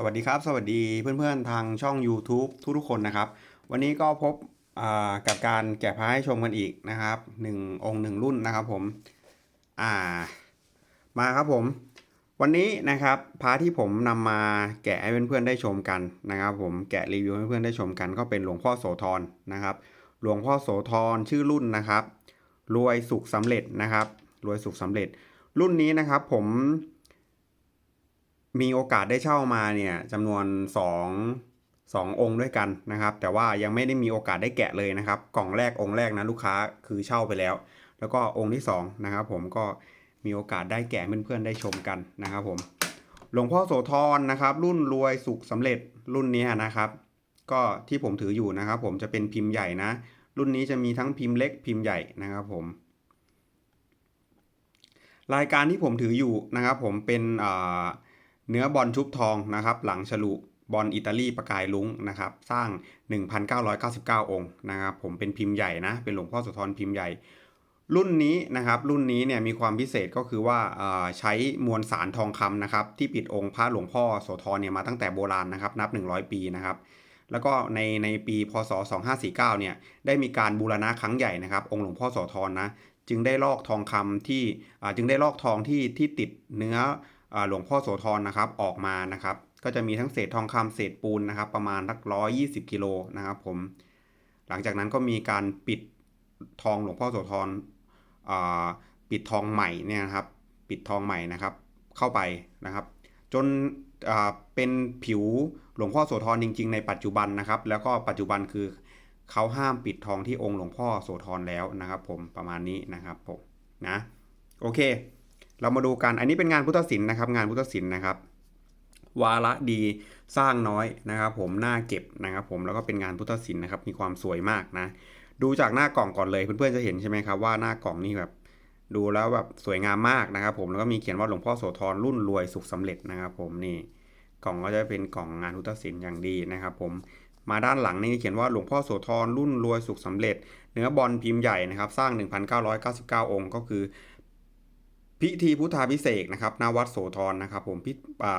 สวัสดีครับ สวัสดีเพื่อนๆทางช่อง YouTube ทุกๆคนนะครับ วันนี้ก็พบกับการแกะพระให้ชมกันอีกนะครับหนึ่งองค์หนึ่งรุ่นนะครับผมอ่ามาครับผม วันนี้นะครับพระที่ผมนำมาแกะให้เพื่อนๆได้ชมกันนะครับ ผมแกะรีวิวให้เพื่อนๆได้ชมกัน ก็เป็นหลวงพ่อโสธรนะครับ หลวงพ่อโสธรชื่อรุ่นนะครับ รวยสุขสำเร็จนะครับ รวยสุขสำเร็จ รุ่นนี้นะครับผม มีโอกาสได้เช่ามาเนี่ยจำนวน 2 2 องค์ด้วยกันนะครับ แต่ว่ายังไม่ได้มีโอกาสได้แกะเลยนะครับ กล่องแรกองค์แรกนะลูกค้าคือเช่าไปแล้ว แล้วก็องค์ที่2นะครับผมก็มีโอกาสได้แกะเพื่อนๆได้ชมกันนะครับผมหลวงพ่อโสธรนะครับ รุ่นรวยสุขสำเร็จรุ่นนี้นะครับ ก็ที่ผมถืออยู่นะครับ ผมจะเป็นพิมพ์ใหญ่นะ รุ่นนี้จะมีทั้งพิมพ์เล็กพิมพ์ใหญ่นะครับผม รายการที่ผมถืออยู่นะครับ ผมเป็นอ่า เนื้อบอลชุบทองนะครับ หลังฉลุบอลอิตาลีประกายลุ้งนะครับ สร้าง 1,999 องค์นะครับ ผมเป็นพิมพ์ใหญ่นะ เป็นหลวงพ่อโสธรพิมพ์ใหญ่ รุ่นนี้นะครับ รุ่นนี้เนี่ยมีความพิเศษก็คือว่าใช้มวลสารทองคำนะครับ ที่ปิดองค์พระหลวงพ่อโสธรเนี่ยมาตั้งแต่โบราณนะครับ นับ 100 ปีนะครับแล้วก็ในในปีพศ 2549 เนี่ยได้มีการบูรณะครั้งใหญ่นะครับ องค์หลวงพ่อโสธรนะ จึงได้ลอกทองคำที่จึงได้ลอกทองที่ที่ติดเนื้อ หลวงพ่อโสธรนะครับออกมานะครับ ก็จะมีทั้งเศษทองคำเศษปูนนะครับ ประมาณสักร้อยยี่สิบกิโลนะครับผม หลังจากนั้นก็มีการปิดทองหลวงพ่อโสธรอ่าปิดทองใหม่เนี่ยนะครับ ปิดทองใหม่นะครับ เข้าไปนะครับ จนอ่าเป็นผิวหลวงพ่อโสธรจริง ๆ ในปัจจุบันนะครับ แล้วก็ปัจจุบันคือเขาห้ามปิดทองที่องค์หลวงพ่อโสธรแล้วนะครับ ผมประมาณนี้นะครับผมนะโอเค เรามาดูกัน อันนี้เป็นงานพุทธศิลป์นะครับ งานพุทธศิลป์นะครับ วาระดีสร้างน้อยนะครับ ผมหน้าเก็บนะครับ ผมแล้วก็เป็นงานพุทธศิลป์นะครับ มีความสวยมากนะ ดูจากหน้ากล่องก่อนเลยเพื่อนๆจะเห็นใช่ไหมครับว่าหน้ากล่องนี่แบบดูแล้วแบบสวยงามมากนะครับ ผมแล้วก็มีเขียนว่าหลวงพ่อโสธรรุ่นรวยสุขสำเร็จนะครับ ผมนี่กล่องก็จะเป็นกล่องงานพุทธศิลป์อย่างดีนะครับ ผมมาด้านหลังนี่เขียนว่าหลวงพ่อโสธรรุ่นรวยสุขสำเร็จ เนื้อบอลพิมพ์ใหญ่นะครับ สร้าง 1,999 องค์ ก็คือ พิธีพุทธาพิเศษนะครับณวัดโสธรนะครับ ผมพิอ่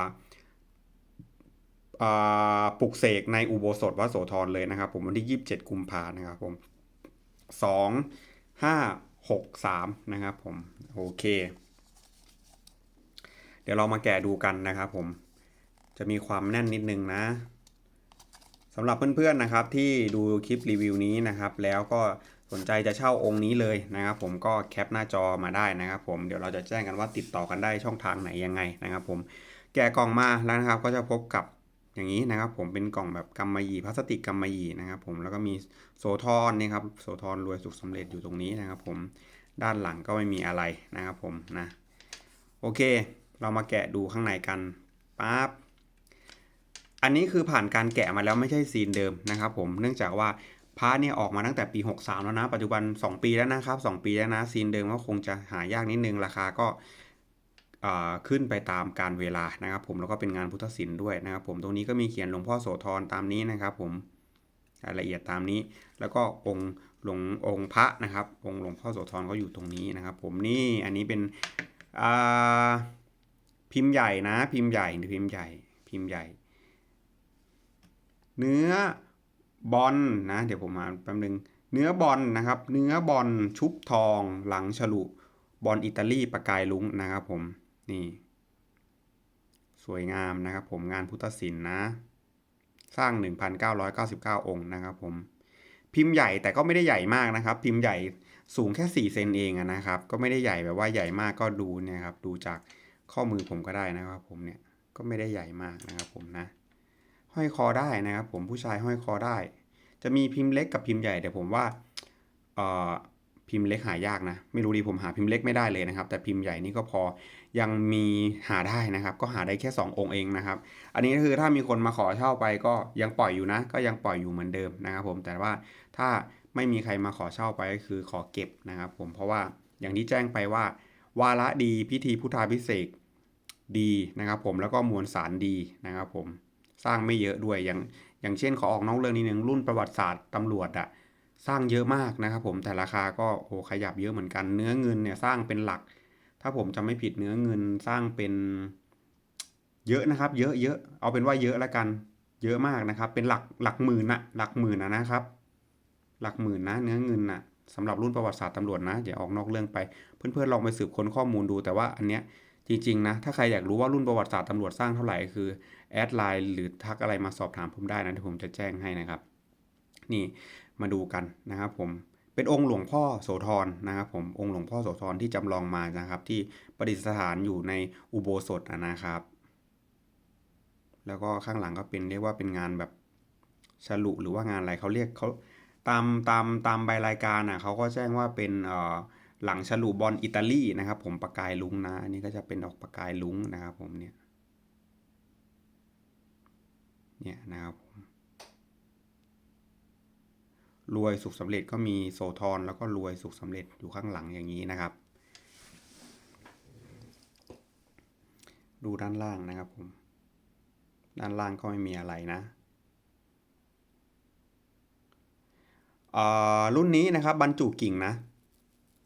าปลุกเสกในอุโบสถวัดโสธรเลยนะครับ ผมวันที่ 27 กุมภานะครับผมสองห้าหกสามนะครับผม โอเค เดี๋ยวเรามาแกะดูกันนะครับผมจะมีความแน่นนิดนึงนะสำหรับเพื่อนๆนะครับที่ดูคลิปรีวิวนี้นะครับ แล้วก็ สนใจจะเช่าองค์นี้เลยนะครับ ผมก็แคปหน้าจอมาได้นะครับผมเดี๋ยวเราจะแจ้งกันว่าติดต่อกันได้ช่องทางไหนยังไงนะครับ ผมแกะกล่องมาแล้วนะครับ ก็จะพบกับอย่างนี้นะครับ ผมเป็นกล่องแบบกำมะหยี่พลาสติกกำมะหยี่นะครับ ผมแล้วก็มีโสธรนี่ครับโสธรรวยสุขสำเร็จอยู่ตรงนี้นะครับ ผมด้านหลังก็ไม่มีอะไรนะครับ ผมนะโอเค เรามาแกะดูข้างในกันปั๊บอันนี้คือผ่านการแกะมาแล้วไม่ใช่ซีนเดิมนะครับ ผมเนื่องจากว่า พระเนี่ยออกมาตั้งแต่ปี 63 แล้วนะ ปัจจุบัน 2 ปีแล้วนะครับ 2 ปีแล้วนะ ซีนเดิมก็คงจะหายากนิดนึง ราคาก็ขึ้นไปตามการเวลานะครับผมแล้วก็เป็นงานพุทธศิลป์ด้วยนะครับผมตรงนี้ก็มีเขียนหลวงพ่อโสธรตามนี้นะครับผมรายละเอียดตามนี้ แล้วก็องค์หลวงองค์พระนะครับ องค์หลวงพ่อโสธรก็อยู่ตรงนี้นะครับ ผมนี่อันนี้เป็นพิมพ์ใหญ่นะ พิมพ์ใหญ่พิมพ์ใหญ่ พิมพ์ใหญ่ เนื้อ บอลนะ เดี๋ยวผมมาแป๊บนึง เนื้อบอลนะครับ เนื้อบอลชุบทอง หลังฉลุบอลอิตาลีประกายลุ้งนะครับผม นี่ สวยงามนะครับผมงานพุทธศิลป์นะ สร้าง 1,999 องค์นะครับผม พิมพ์ใหญ่แต่ก็ไม่ได้ใหญ่มากนะครับ พิมพ์ใหญ่สูงแค่ 4 เซนเองนะครับ ก็ไม่ได้ใหญ่แบบว่าใหญ่มากก็ดูเนี่ยครับ ดูจากข้อมือผมก็ได้นะครับผมเนี่ย ก็ไม่ได้ใหญ่มากนะครับผมนะ ห้อยคอได้นะครับ ผมผู้ชายห้อยคอได้ จะมีพิมพ์เล็กกับพิมพ์ใหญ่แต่ผมว่าเอ่อพิมพ์เล็กหายากนะ ไม่รู้ดีผมหาพิมพ์เล็กไม่ได้เลยนะครับ แต่พิมพ์ใหญ่นี่ก็พอยังมีหาได้นะครับ ก็หาได้แค่ 2 องค์เองนะครับ อันนี้ก็คือถ้ามีคนมาขอเช่าไปก็ยังปล่อยอยู่นะ ก็ยังปล่อยอยู่เหมือนเดิมนะครับ ผมแต่ว่าถ้าไม่มีใครมาขอเช่าไปก็คือขอเก็บนะครับ ผมเพราะว่าอย่างที่แจ้งไปว่า วาระดีพิธีพุทธาพิเศษกดีนะครับ ผมแล้วก็มวลสารดีนะครับ ผม สร้างไม่เยอะด้วยอย่างอย่างเช่นขอออกนอกเรื่องนิดนึงรุ่นประวัติศาสตร์ตำรวจอะสร้างเยอะมากนะครับผมแต่ราคาก็โอ้ขยับเยอะเหมือนกัน เนื้อเงินเนี่ยสร้างเป็นหลัก ถ้าผมจำไม่ผิดเนื้อเงินสร้างเป็นเยอะนะครับ เยอะเยอะเอาเป็นว่าเยอะแล้วกัน เยอะมากนะครับ เป็นหลักหลักหมื่นนะหลักหมื่นนะนะครับ หลักหมื่นนะ เนื้อเงินนะสำหรับรุ่นประวัติศาสตร์ตำรวจนะอย่าออกนอกเรื่องไป เพื่อนๆลองไปสืบค้นข้อมูลดูแต่ว่าอันเนี้ย จริงๆนะ ถ้าใครอยากรู้ว่ารุ่นประวัติศาสตร์ตำรวจสร้างเท่าไหร่คือแอดไลน์หรือทักอะไรมาสอบถามผมได้นะเดี๋ยวผมจะแจ้งให้นะครับ นี่มาดูกันนะครับผมเป็นองค์หลวงพ่อโสธรนะครับผมองค์หลวงพ่อโสธรที่จำลองมานะครับ ที่ประดิษฐานอยู่ในอุโบสถนะครับ แล้วก็ข้างหลังก็เป็นเรียกว่าเป็นงานแบบฉลุหรือว่างานอะไรเขาเรียกเขาตามตามตามใบรายการอะเขาก็แจ้งว่าเป็นเอ่อ หลังฉลุบอลอิตาลีนะครับ ผมประกายลุงนะอันนี้ก็จะเป็นออกประกายลุงนะครับ ผมเนี่ยเนี่ยนะครับผมรวยสุขสำเร็จก็มีโสธรแล้วก็รวยสุขสำเร็จอยู่ข้างหลังอย่างนี้นะครับ ดูด้านล่างนะครับผม ด้านล่างก็ไม่มีอะไรนะเออรุ่นนี้นะครับบรรจุกิ่งนะ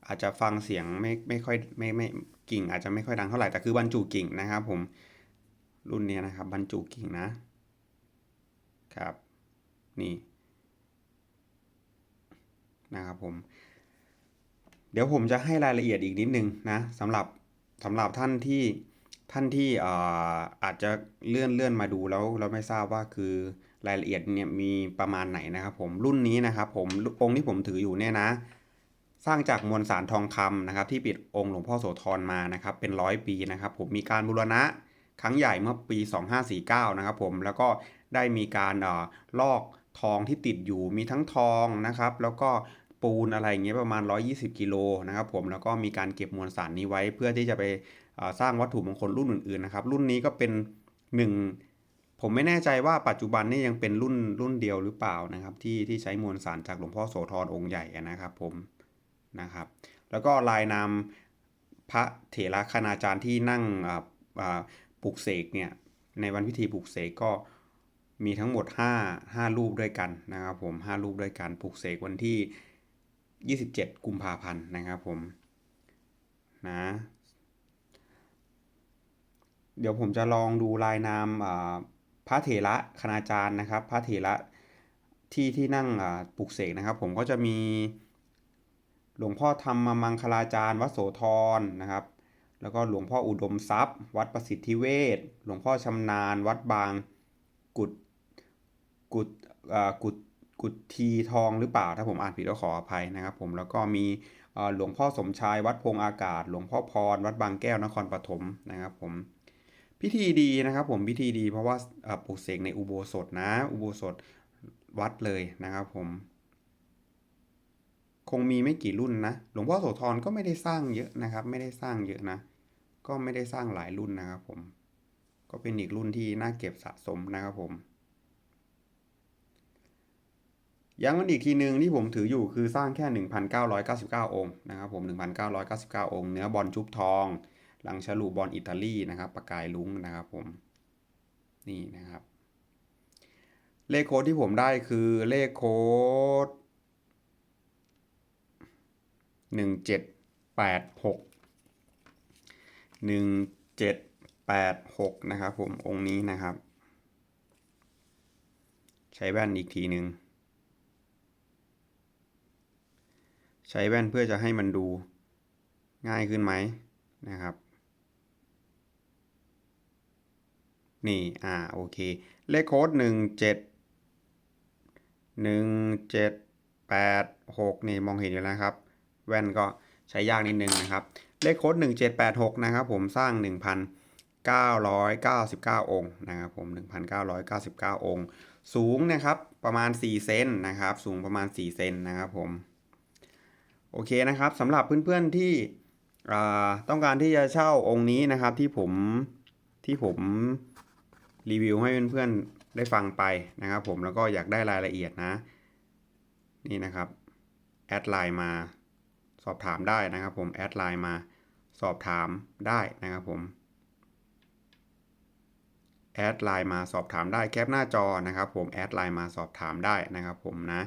อาจจะฟังเสียงไม่ไม่ค่อยไม่ไม่กิ่ง อาจจะไม่ค่อยดังเท่าไหร่แต่คือบรรจุกิ่งนะครับ ผมรุ่นนี้นะครับ บรรจุกิ่งนะครับ นี่นะครับผม เดี๋ยวผมจะให้รายละเอียดอีกนิดนึงนะสำหรับสำหรับท่านที่ท่านที่อ่าอาจจะเลื่อนเลื่อนมาดูแล้วเราไม่ทราบว่าคือรายละเอียดเนี่ยมีประมาณไหนนะครับผมรุ่นนี้นะครับผมองค์ที่ผมถืออยู่เนี่ยนะ สร้างจากมวลสารทองคำนะครับ ที่ปิดองค์หลวงพ่อโสธรมานะครับ เป็นร้อยปีนะครับ ผมมีการบูรณะครั้งใหญ่เมื่อปี 2549 นะครับผมแล้วก็ได้มีการออลอกทองที่ติดอยู่มีทั้งทองนะครับ แล้วก็ปูนอะไรเงี้ยประมาณ 120 กิโลนะครับผมแล้วก็มีการเก็บมวลสารนี้ไว้เพื่อที่จะไปสร้างวัตถุมงคลรุ่นอื่นๆนะครับรุ่นนี้ก็เป็นหนึ่งผมไม่แน่ใจว่าปัจจุบันนี่ยังเป็นรุ่นรุ่นเดียวหรือเปล่านะครับที่ที่ใช้มวลสารจากหลวงพ่อโสธรองค์ใหญ่นะครับผม นะครับ แล้วก็ลายนามพระเถระคณาจารย์ที่นั่งปลุกเสกเนี่ยในวันพิธีปลุกเสกก็มีทั้งหมด 5 5 รูปด้วยกันนะครับผม 5 รูปด้วยกันปลุกเสกวันที่ 27 กุมภาพันธ์นะครับผมนะเดี๋ยวผมจะลองดูลายนามพระเถระคณาจารย์นะครับ พระเถระที่ที่นั่งปลุกเสกนะครับ ผมก็จะมี หลวงพ่อธรรมมังคลาจารย์วัดโสธรนะครับ แล้วก็หลวงพ่ออุดมทรัพย์ วัดประสิทธิเวชหลวงพ่อชำนาญ วัดบางกุดกุดอ่ากุดกุดทีทองหรือเปล่าถ้าผมอ่านผิดก็ขออภัยนะครับ ผมแล้วก็มีหลวงพ่อสมชาย วัดพงอากาศ หลวงพ่อพร วัดบางแก้วนครปฐมนะครับผมพิธีดีนะครับผมพิธีดีเพราะว่าปลุกเสกในอุโบสถนะ อุโบสถวัดเลยนะครับผม คงมีไม่กี่รุ่นนะ หลวงพ่อโสธรก็ไม่ได้สร้างเยอะนะครับ ไม่ได้สร้างเยอะนะ ก็ไม่ได้สร้างหลายรุ่นนะครับผม ก็เป็นอีกรุ่นที่น่าเก็บสะสมนะครับผมย้ำกันอีกทีหนึ่งที่ผมถืออยู่คือสร้างแค่ 1,999 องค์นะครับผม 1,999 องค์ เนื้อบอลชุบทอง หลังฉลุบอลอิตาลีนะครับประกายลุ้งนะครับผม นี่นะครับ เลขโค้ดที่ผมได้คือเลขโค้ด หนึ่งเจ็ดแปดหกหนึ่งเจ็ดแปดหกนะครับผมองค์นี้นะครับ ใช้แว่นอีกทีหนึ่งใช้แว่นเพื่อจะให้มันดูง่ายขึ้นไหมนะครับ นี่ อ่า โอเค เลขโค้ดหนึ่งเจ็ดหนึ่งเจ็ดแปดหกนี่ มองเห็นอยู่แล้วครับ แว่นก็ใช้ยากนิดนึงนะครับ เลขโค้ด1786 นะครับผมสร้าง 1,999 องค์นะครับผม 1,999 องค์ สูงนะครับประมาณ 4 เซนนะครับ สูงประมาณ 4 เซนนะครับผม โอเคนะครับสำหรับเพื่อนๆที่อ่ต้องการที่จะเช่าองค์นี้นะครับที่ผมที่ผมรีวิวให้เพื่อนๆได้ฟังไปนะครับผมแล้วก็อยากได้รายละเอียดนะ นี่นะครับ แอดไลน์มา สอบถามได้นะครับผมแอดไลน์มาสอบถามได้นะครับผมแอดไลน์มาสอบถามได้แคปหน้าจอนะครับผมแอดไลน์มาสอบถามได้นะครับผมนะ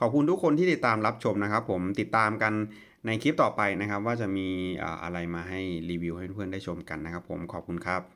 ขอบคุณทุกคนที่ติดตามรับชมนะครับ ผมติดตามกันในคลิปต่อไปนะครับ ว่าจะมีอะไรมาให้รีวิวให้เพื่อนๆได้ชมกันนะครับ ผมขอบคุณครับ